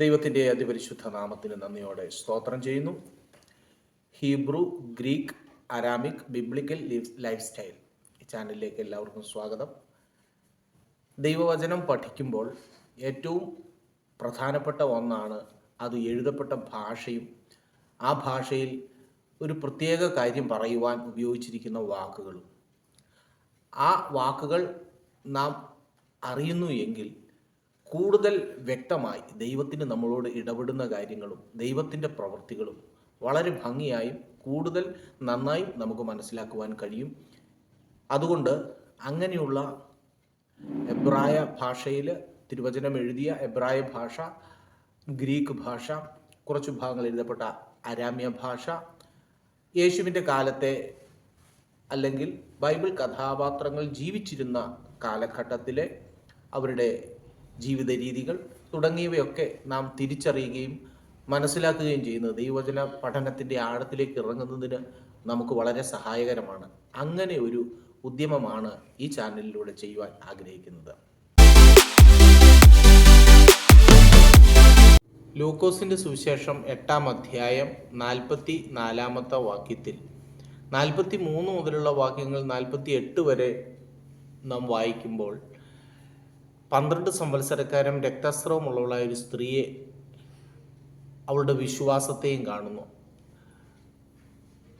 ദൈവത്തിന്റെ അതിപരിശുദ്ധ നാമത്തിന് നന്ദിയോടെ സ്തോത്രം ചെയ്യുന്നു. Hebrew Greek Aramaic biblical life style ഈ ചാനലിലേക്ക് എല്ലാവർക്കും സ്വാഗതം. ദൈവവചനം പഠിക്കുമ്പോൾ ഏറ്റവും പ്രധാനപ്പെട്ട ഒന്നാണ് അത് എഴുതപ്പെട്ട ഭാഷയും ആ ഭാഷയിൽ ഒരു പ്രത്യേക കാര്യം പറയുവാൻ ഉപയോഗിച്ചിരിക്കുന്ന വാക്കുകളും. ആ വാക്കുകൾ നാം അറിയുന്നു എങ്കിൽ കൂടുതൽ വ്യക്തമായി ദൈവത്തിന് നമ്മളോട് ഇടപെടുന്ന കാര്യങ്ങളും ദൈവത്തിന്റെ പ്രവൃത്തികളും വളരെ ഭംഗിയായും കൂടുതൽ നന്നായി നമുക്ക് മനസ്സിലാക്കുവാൻ കഴിയും. അതുകൊണ്ട് അങ്ങനെയുള്ള എബ്രായ ഭാഷയിൽ തിരുവചനം എഴുതിയ എബ്രായ ഭാഷ ഗ്രീക്ക് ഭാഷ കുറച്ച് ഭാഗങ്ങൾ എഴുതപ്പെട്ട അരാമ്യ ഭാഷ യേശുവിന്റെ കാലത്തെ അല്ലെങ്കിൽ ബൈബിൾ കഥാപാത്രങ്ങൾ ജീവിച്ചിരുന്ന കാലഘട്ടത്തിലെ അവരുടെ ജീവിത രീതികൾ തുടങ്ങിയവയൊക്കെ നാം തിരിച്ചറിയുകയും മനസ്സിലാക്കുകയും ചെയ്യുന്നത് ദൈവവചന പഠനത്തിന്റെ ആഴത്തിലേക്ക് ഇറങ്ങുന്നതിന് നമുക്ക് വളരെ സഹായകരമാണ്. അങ്ങനെ ഒരു ഉദ്യമമാണ് ഈ ചാനലിലൂടെ ചെയ്യുവാൻ ആഗ്രഹിക്കുന്നത്. ലൂക്കോസിന്റെ സുവിശേഷം എട്ടാം അധ്യായം നാൽപ്പത്തി നാലാമത്തെ വാക്യത്തിൽ നാൽപ്പത്തി മൂന്ന് മുതലുള്ള വാക്യങ്ങൾ നാൽപ്പത്തി എട്ട് വരെ നാം വായിക്കുമ്പോൾ പന്ത്രണ്ട് സംവത്സരക്കാരം രക്തസ്രവമുള്ളവളായ ഒരു സ്ത്രീയെ അവളുടെ വിശ്വാസത്തെയും കാണുന്നു.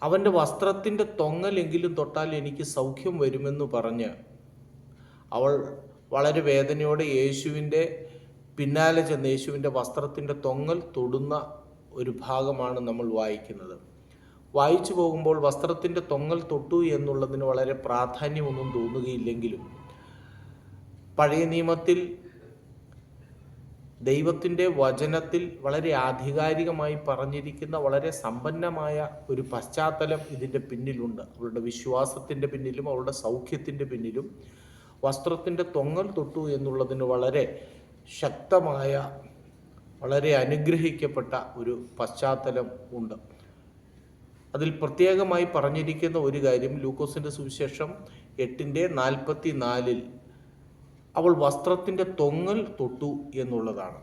അവന്റെ വസ്ത്രത്തിന്റെ തൊങ്ങലെങ്കിലും തൊട്ടാൽ എനിക്ക് സൗഖ്യം വരുമെന്ന് പറഞ്ഞ് അവൾ വളരെ വേദനയോടെ യേശുവിന്റെ പിന്നാലെ ചെന്ന് യേശുവിന്റെ വസ്ത്രത്തിന്റെ തൊങ്ങൽ തൊടുന്ന ഒരു ഭാഗമാണ് നമ്മൾ വായിക്കുന്നത്. വായിച്ചു പോകുമ്പോൾ വസ്ത്രത്തിന്റെ തൊങ്ങൽ തൊട്ടു എന്നുള്ളതിന് വളരെ പ്രാധാന്യമൊന്നും തോന്നുകയില്ലെങ്കിലും പഴയ നിയമത്തിൽ ദൈവത്തിന്റെ വചനത്തിൽ വളരെ ആധികാരികമായി പറഞ്ഞിരിക്കുന്ന വളരെ സമ്പന്നമായ ഒരു പശ്ചാത്തലം ഇതിന്റെ പിന്നിലുണ്ട്. അവരുടെ വിശ്വാസത്തിന്റെ പിന്നിലും അവരുടെ സൗഖ്യത്തിന്റെ പിന്നിലും വസ്ത്രത്തിന്റെ തൊങ്ങൽ തൊട്ടു എന്നുള്ളതിന് വളരെ ശക്തമായ വളരെ അനുഗ്രഹിക്കപ്പെട്ട ഒരു പശ്ചാത്തലം ഉണ്ട്. അതിൽ പ്രത്യേകമായി പറഞ്ഞിരിക്കുന്ന ഒരു കാര്യം ലൂക്കോസിന്റെ സുവിശേഷം എട്ടിന്റെ നാൽപ്പത്തി നാലിൽ അവൾ വസ്ത്രത്തിന്റെ തൊങ്ങൽ തൊട്ടു എന്നുള്ളതാണ്.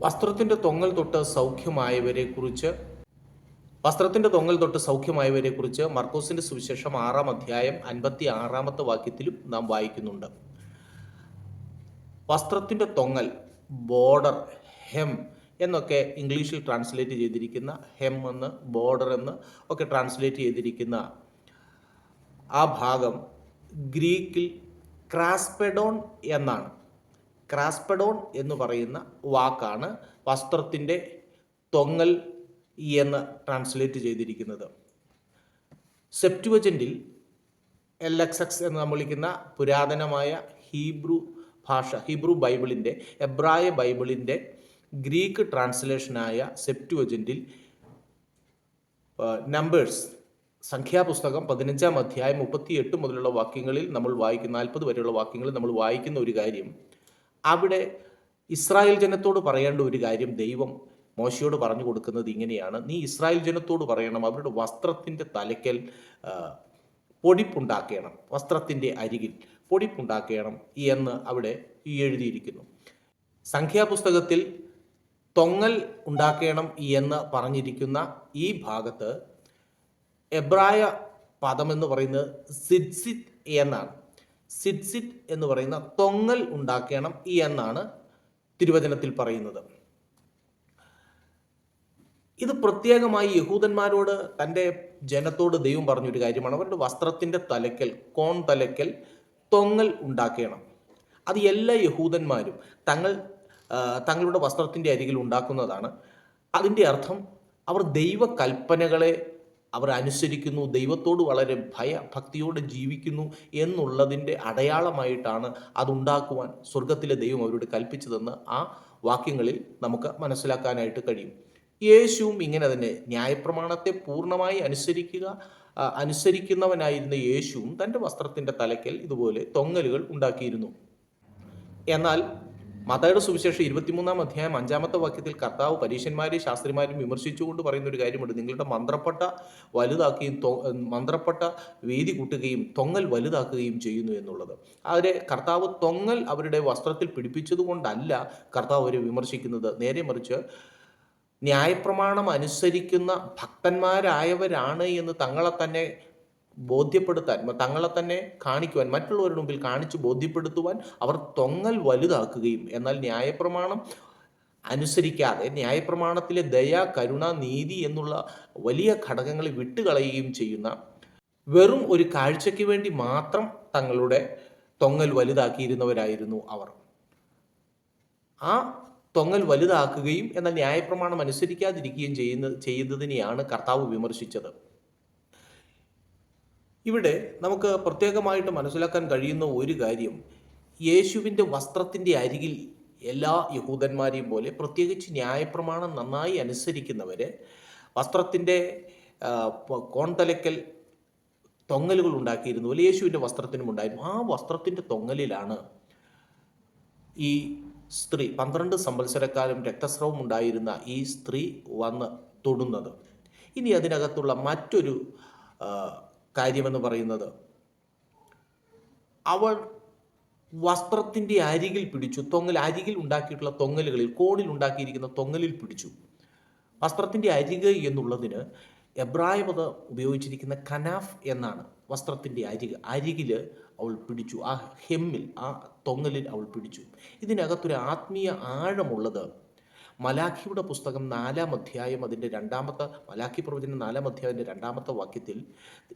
വസ്ത്രത്തിന്റെ തൊങ്ങൽ തൊട്ട് സൗഖ്യമായവരെ കുറിച്ച് വസ്ത്രത്തിന്റെ തൊങ്ങൽ തൊട്ട് സൗഖ്യമായവരെ കുറിച്ച് മർക്കോസിന്റെ സുവിശേഷം ആറാം അധ്യായം അൻപത്തി ആറാമത്തെ വാക്യത്തിലും നാം വായിക്കുന്നുണ്ട്. വസ്ത്രത്തിന്റെ തൊങ്ങൽ ബോർഡർ ഹെം എന്നൊക്കെ ഇംഗ്ലീഷിൽ ട്രാൻസ്ലേറ്റ് ചെയ്തിരിക്കുന്ന ഹെം എന്ന് ബോർഡർ എന്ന് ഒക്കെ ട്രാൻസ്ലേറ്റ് ചെയ്തിരിക്കുന്ന ആ ഭാഗം ഗ്രീക്കിൽ ക്രാസ്പെഡോൺ എന്നാണ്. ക്രാസ്പെഡോൺ എന്ന് പറയുന്ന വാക്കാണ് വസ്ത്രത്തിന്റെ തൊങ്ങൽ എന്ന് ട്രാൻസ്ലേറ്റ് ചെയ്തിരിക്കുന്നത്. സെപ്റ്റുവജന്റിൽ എൽ എക്സ് എക്സ് എന്ന് നമ്മൾ വിളിക്കുന്ന പുരാതനമായ ഹീബ്രു ഭാഷ ഹീബ്രു ബൈബിളിന്റെ എബ്രായ ബൈബിളിന്റെ ഗ്രീക്ക് ട്രാൻസ്ലേഷനായ സെപ്റ്റുവജന്റിൽ നമ്പേഴ്സ് സംഖ്യാപുസ്തകം പതിനഞ്ചാം അധ്യായം മുപ്പത്തി എട്ട് മുതലുള്ള വാക്യങ്ങളിൽ നമ്മൾ വായിക്കുന്ന നാൽപ്പത് വരെയുള്ള വാക്യങ്ങളിൽ നമ്മൾ വായിക്കുന്ന ഒരു കാര്യം. അവിടെ ഇസ്രായേൽ ജനത്തോട് പറയേണ്ട ഒരു കാര്യം ദൈവം മോശയോട് പറഞ്ഞു കൊടുക്കുന്നത് ഇങ്ങനെയാണ്. നീ ഇസ്രായേൽ ജനത്തോട് പറയണം അവരുടെ വസ്ത്രത്തിന്റെ തലയ്ക്കൽ പൊടിപ്പുണ്ടാക്കണം വസ്ത്രത്തിന്റെ അരികിൽ പൊടിപ്പുണ്ടാക്കണം എന്ന് അവിടെ എഴുതിയിരിക്കുന്നു. സംഖ്യാപുസ്തകത്തിൽ തൊങ്ങൽ ഉണ്ടാക്കണം എന്ന് പറഞ്ഞിരിക്കുന്ന ഈ ഭാഗത്ത് എബ്രായ പദം എന്ന് പറയുന്നത് സിഡ്സിറ്റ് എന്നാണ്. സിഡ്സിറ്റ് എന്ന് പറയുന്ന തൊങ്ങൽ ഉണ്ടാക്കണം എന്നാണ് തിരുവചനത്തിൽ പറയുന്നത്. ഇത് പ്രത്യേകമായി യഹൂദന്മാരോട് തന്റെ ജനത്തോട് ദൈവം പറഞ്ഞൊരു കാര്യമാണ്. അവരുടെ വസ്ത്രത്തിന്റെ തലക്കൽ കോൺ തലക്കൽ തൊങ്ങൽ ഉണ്ടാക്കണം. അത് എല്ലാ യഹൂദന്മാരും തങ്ങൾ തങ്ങളുടെ വസ്ത്രത്തിന്റെ അരികിൽ ഉണ്ടാക്കുന്നതാണ്. അതിന്റെ അർത്ഥം അവർ ദൈവ കൽപ്പനകളെ അവർ അനുസരിക്കുന്നു ദൈവത്തോട് വളരെ ഭയ ഭക്തിയോടെ ജീവിക്കുന്നു എന്നുള്ളതിന്റെ അടയാളമായിട്ടാണ് അതുണ്ടാക്കുവാൻ സ്വർഗത്തിലെ ദൈവം അവരോട് കൽപ്പിച്ചതെന്ന് ആ വാക്യങ്ങളിൽ നമുക്ക് മനസ്സിലാക്കാനായിട്ട് കഴിയും. യേശുവും ഇങ്ങനെ തന്നെ ന്യായപ്രമാണത്തെ പൂർണമായി അനുസരിക്കുക അനുസരിക്കുന്നവനായിരുന്ന യേശുവും തന്റെ വസ്ത്രത്തിന്റെ തലയ്ക്കൽ ഇതുപോലെ തൊങ്ങലുകൾ ഉണ്ടാക്കിയിരുന്നു. എന്നാൽ മതയുടെ സുവിശേഷം ഇരുപത്തിമൂന്നാം അധ്യായം അഞ്ചാമത്തെ വാക്യത്തിൽ കർത്താവ് പരീക്ഷന്മാരെയും ശാസ്ത്രിമാരെയും വിമർശിച്ചുകൊണ്ട് പറയുന്ന ഒരു കാര്യമുണ്ട്. നിങ്ങളുടെ മന്ത്രപ്പെട്ട വലുതാക്കുകയും മന്ത്രപ്പെട്ട വേദി കൂട്ടുകയും തൊങ്ങൽ വലുതാക്കുകയും ചെയ്യുന്നു എന്നുള്ളത്. അവരെ കർത്താവ് തൊങ്ങൽ അവരുടെ വസ്ത്രത്തിൽ പിടിപ്പിച്ചതുകൊണ്ടല്ല കർത്താവ് അവരെ വിമർശിക്കുന്നത്. നേരെ മറിച്ച് ന്യായപ്രമാണം അനുസരിക്കുന്ന ഭക്തന്മാരായവരാണ് എന്ന് തങ്ങളെ തന്നെ ബോധ്യപ്പെടുത്താൻ തങ്ങളെ തന്നെ കാണിക്കുവാൻ മറ്റുള്ളവരുടെ മുമ്പിൽ കാണിച്ച് ബോധ്യപ്പെടുത്തുവാൻ അവർ തൊങ്ങൽ വലുതാക്കുകയും എന്നാൽ ന്യായപ്രമാണം അനുസരിക്കാതെ ന്യായപ്രമാണത്തിലെ ദയ കരുണ നീതി എന്നുള്ള വലിയ ഘടകങ്ങളെ വിട്ടുകളയുകയും ചെയ്യുന്ന വെറും ഒരു കാഴ്ചയ്ക്ക് വേണ്ടി മാത്രം തങ്ങളുടെ തൊങ്ങൽ വലുതാക്കിയിരുന്നവരായിരുന്നു അവർ. ആ തൊങ്ങൽ വലുതാക്കുകയും എന്നാൽ ന്യായപ്രമാണം അനുസരിക്കാതിരിക്കുകയും ചെയ്യുന്ന ചെയ്യുന്നതിനെയാണ് കർത്താവ് വിമർശിച്ചത്. ഇവിടെ നമുക്ക് പ്രത്യേകമായിട്ട് മനസ്സിലാക്കാൻ കഴിയുന്ന ഒരു കാര്യം യേശുവിന്റെ വസ്ത്രത്തിന്റെ അരികിൽ എല്ലാ യഹൂദന്മാരെയും പോലെ പ്രത്യേകിച്ച് ന്യായപ്രമാണം നന്നായി അനുസരിക്കുന്നവരെ വസ്ത്രത്തിന്റെ കോൺതലക്കൽ തൊങ്ങലുകൾ ഉണ്ടാക്കിയിരുന്നു പോലെ യേശുവിന്റെ വസ്ത്രത്തിനും ഉണ്ടായിരുന്നു. ആ വസ്ത്രത്തിന്റെ തൊങ്ങലിലാണ് ഈ സ്ത്രീ പന്ത്രണ്ട് സംവത്സരക്കാലം രക്തസ്രവം ഉണ്ടായിരുന്ന ഈ സ്ത്രീ വന്ന് തൊടുന്നത്. ഇനി അതിനകത്തുള്ള മറ്റൊരു കാര്യമെന്ന് പറയുന്നത്. അവൾ വസ്ത്രത്തിന്റെ അരികിൽ പിടിച്ചു. തൊങ്ങൽ അരികിൽ ഉണ്ടാക്കിയിട്ടുള്ള തൊങ്ങലുകളിൽ കോണിൽ ഉണ്ടാക്കിയിരിക്കുന്ന തൊങ്ങലിൽ പിടിച്ചു. വസ്ത്രത്തിന്റെ അരിക് എന്നുള്ളതിന് എബ്രായ ഉപയോഗിച്ചിരിക്കുന്ന കനാഫ് എന്നാണ് വസ്ത്രത്തിന്റെ അരിക്. അരികിൽ അവൾ പിടിച്ചു. ആ ഹെമ്മിൽ ആ തൊങ്ങലിൽ അവൾ പിടിച്ചു. ഇതിനകത്തൊരു ആത്മീയ ആഴമുള്ളത് മലാഖിയുടെ പുസ്തകം നാലാം അധ്യായം അതിന്റെ രണ്ടാമത്തെ മലാഖി പ്രവചനം നാലാം അധ്യായത്തിന്റെ രണ്ടാമത്തെ വാക്യത്തിൽ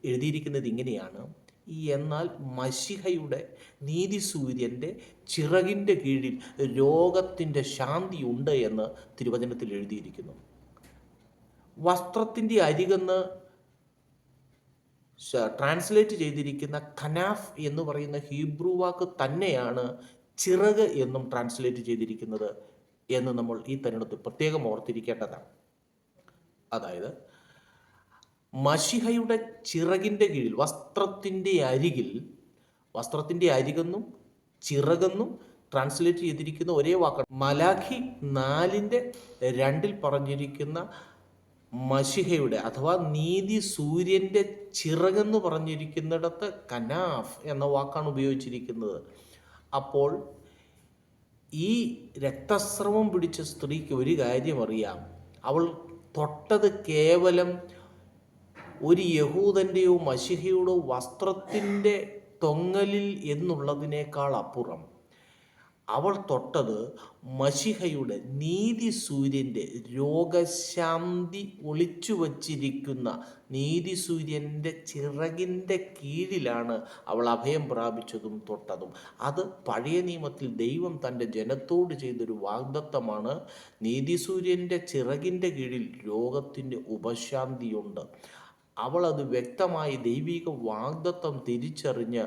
എഴുതിയിരിക്കുന്നത് ഇങ്ങനെയാണ്. എന്നാൽ മഷിഹയുടെ നീതി സൂര്യന്റെ ചിറകിന്റെ കീഴിൽ രോഗത്തിന്റെ ശാന്തി ഉണ്ട് എന്ന് തിരുവചനത്തിൽ എഴുതിയിരിക്കുന്നു. വസ്ത്രത്തിന്റെ അരികെന്ന് ട്രാൻസ്ലേറ്റ് ചെയ്തിരിക്കുന്ന കനാഫ് എന്ന് പറയുന്ന ഹീബ്രു വാക്ക് തന്നെയാണ് ചിറക് എന്നും ട്രാൻസ്ലേറ്റ് ചെയ്തിരിക്കുന്നത്. എന്ന് നമ്മൾ ഈ തരുണത്തിൽ പ്രത്യേകം ഓർത്തിരിക്കേണ്ടതാണ്. അതായത് മഷിഹയുടെ ചിറകിന്റെ കീഴിൽ വസ്ത്രത്തിന്റെ അരികിൽ വസ്ത്രത്തിന്റെ അരികെന്നും ചിറകെന്നും ട്രാൻസ്ലേറ്റ് ചെയ്തിരിക്കുന്ന ഒരേ വാക്കാണ്. മലാഖി നാലിന്റെ രണ്ടിൽ പറഞ്ഞിരിക്കുന്ന മഷിഹയുടെ അഥവാ നീതി സൂര്യന്റെ ചിറകെന്ന് പറഞ്ഞിരിക്കുന്നിടത്ത് കനാഫ് എന്ന വാക്കാണ് ഉപയോഗിച്ചിരിക്കുന്നത്. അപ്പോൾ ഈ രക്തസ്രവം പിടിച്ച സ്ത്രീക്ക് ഒരു കാര്യം അറിയാം. അവൾ തൊട്ടത് കേവലം ഒരു യഹൂദന്റെയോ മഷിഹയുടെയോ വസ്ത്രത്തിന്റെ തൊങ്ങലിൽ എന്നുള്ളതിനേക്കാൾ അപ്പുറം. അവൾ തൊട്ടത് മഷിഹയുടെ നീതി സൂര്യന്റെ രോഗശാന്തി ഒളിച്ചു വച്ചിരിക്കുന്ന നീതി സൂര്യന്റെ ചിറകിന്റെ കീഴിലാണ് അവൾ അഭയം പ്രാപിച്ചതും തൊട്ടതും. അത് പഴയ നിയമത്തിൽ ദൈവം തന്റെ ജനത്തോട് ചെയ്തൊരു വാഗ്ദത്തമാണ്. നീതി സൂര്യന്റെ ചിറകിന്റെ കീഴിൽ രോഗത്തിന്റെ ഉപശാന്തിയുണ്ട്. അവൾ അത് വ്യക്തമായി ദൈവിക വാഗ്ദത്തം തിരിച്ചറിഞ്ഞ്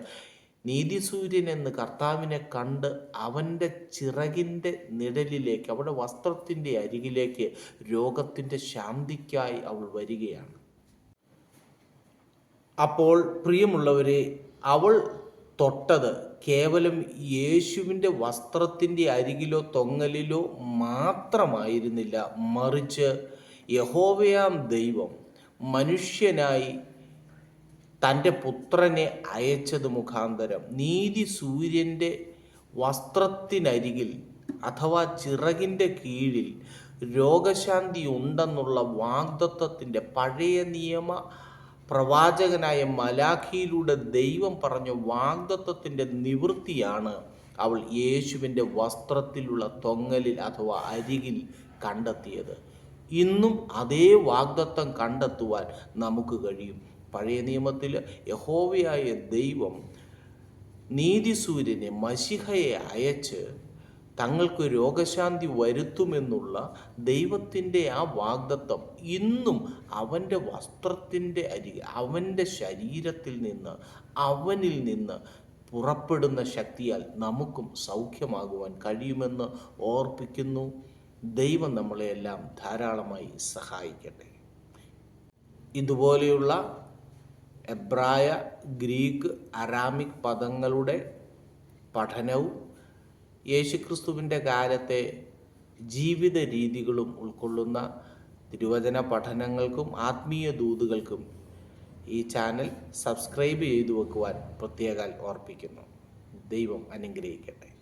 നീതിസൂര്യൻ എന്ന് കർത്താവിനെ കണ്ട് അവന്റെ ചിറകിന്റെ നിഴലിലേക്ക് അവളുടെ വസ്ത്രത്തിന്റെ അരികിലേക്ക് രോഗത്തിന്റെ ശാന്തിക്കായി അവൾ വരികയാണ്. അപ്പോൾ പ്രിയമുള്ളവരെ അവൾ തൊട്ടത് കേവലം യേശുവിന്റെ വസ്ത്രത്തിന്റെ അരികിലോ തൊങ്ങലിലോ മാത്രമായിരുന്നില്ല. മറിച്ച് യഹോവയാം ദൈവം മനുഷ്യനായി തന്റെ പുത്രനെ അയച്ചത് മുഖാന്തരം. നീതി സൂര്യന്റെ വസ്ത്രത്തിനരികിൽ അഥവാ ചിറകിന്റെ കീഴിൽ രോഗശാന്തി ഉണ്ടെന്നുള്ള വാഗ്ദത്വത്തിന്റെ പഴയ നിയമ പ്രവാചകനായ മലാഖിയിലൂടെ ദൈവം പറഞ്ഞ വാഗ്ദത്വത്തിന്റെ നിവൃത്തിയാണ് അവൾ യേശുവിന്റെ വസ്ത്രത്തിലുള്ള തൊങ്ങലിൽ അഥവാ അരികിൽ കണ്ടെത്തിയത്. ഇന്നും അതേ വാഗ്ദത്വം കണ്ടെത്തുവാൻ നമുക്ക് കഴിയും. പഴയ നിയമത്തിൽ യഹോവയായ ദൈവം നീതിസൂര്യനെ മഷിഹയെ അയച്ച് തങ്ങൾക്ക് രോഗശാന്തി വരുത്തുമെന്നുള്ള ദൈവത്തിന്റെ ആ വാഗ്ദത്തം ഇന്നും അവന്റെ വസ്ത്രത്തിന്റെ അരി അവന്റെ ശരീരത്തിൽ നിന്ന് അവനിൽ നിന്ന് പുറപ്പെടുന്ന ശക്തിയാൽ നമുക്കും സൗഖ്യമാകുവാൻ കഴിയുമെന്ന് ഓർപ്പിക്കുന്നു. ദൈവം നമ്മളെയെല്ലാം ധാരാളമായി സഹായിക്കട്ടെ. ഇതുപോലെയുള്ള എബ്രായ ഗ്രീക്ക് അരാമിക് പദങ്ങളുടെ പഠനവും യേശുക്രിസ്തുവിന്റെ കാലത്തെ ജീവിത രീതികളും ഉൾക്കൊള്ളുന്ന തിരുവചന പഠനങ്ങൾക്കും ആത്മീയ ദൂതുകൾക്കും ഈ ചാനൽ സബ്സ്ക്രൈബ് ചെയ്തു വെക്കുവാൻ പ്രത്യേകാൽ ഓർപ്പിക്കുന്നു ദൈവം അനുഗ്രഹിക്കട്ടെ.